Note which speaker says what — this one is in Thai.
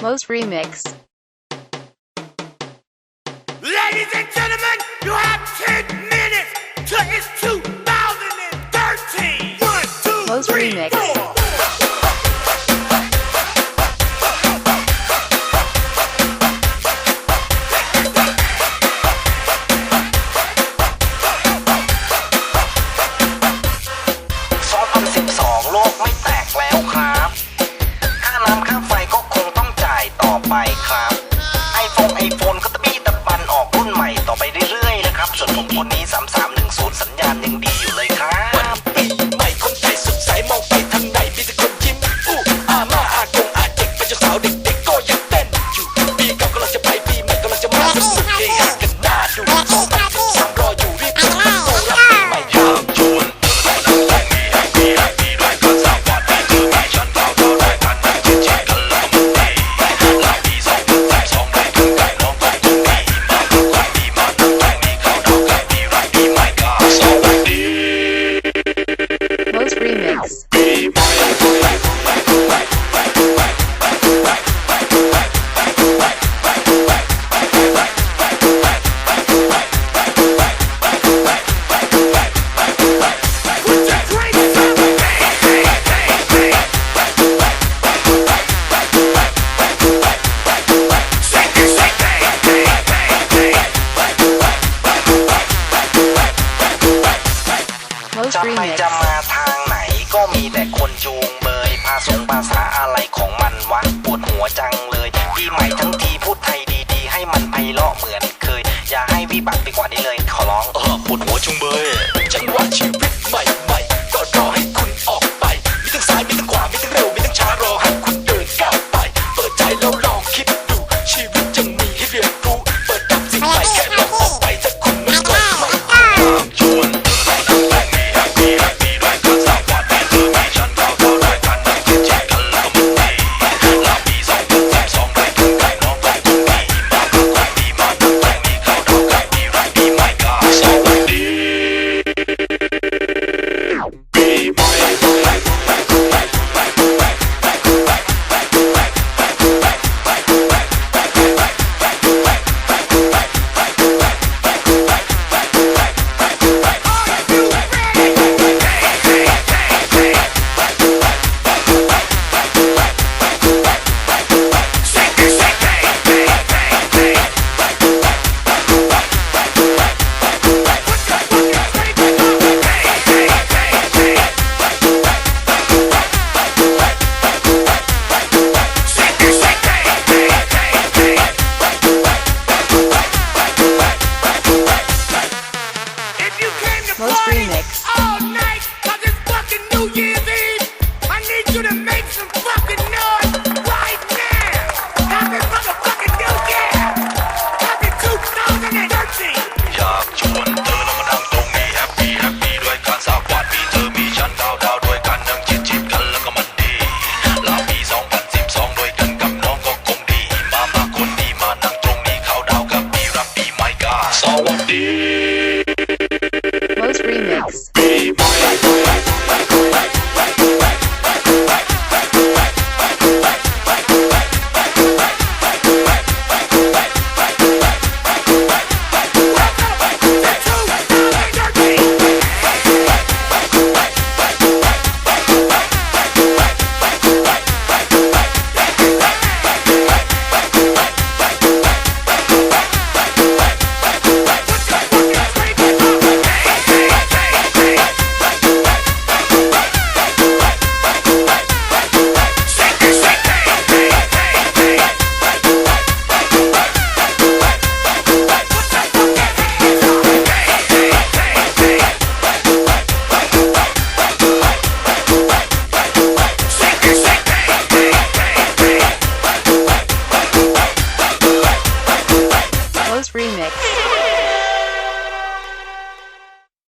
Speaker 1: Most Remix.
Speaker 2: I iPhone. จะไป
Speaker 3: จะมา
Speaker 2: ทางไหนก็มีแต่คนจูงเบยภาษาภาษาอะไรของมันวะปวดหัวจังเลยปีใหม่ทั้งทีพูดไทยดีๆ ให้มันไพเราะเหมือนเคย อย่าให้วิบัติไปกว่านี้เลยขอร้อง
Speaker 3: เออปวดหัวจุงเบย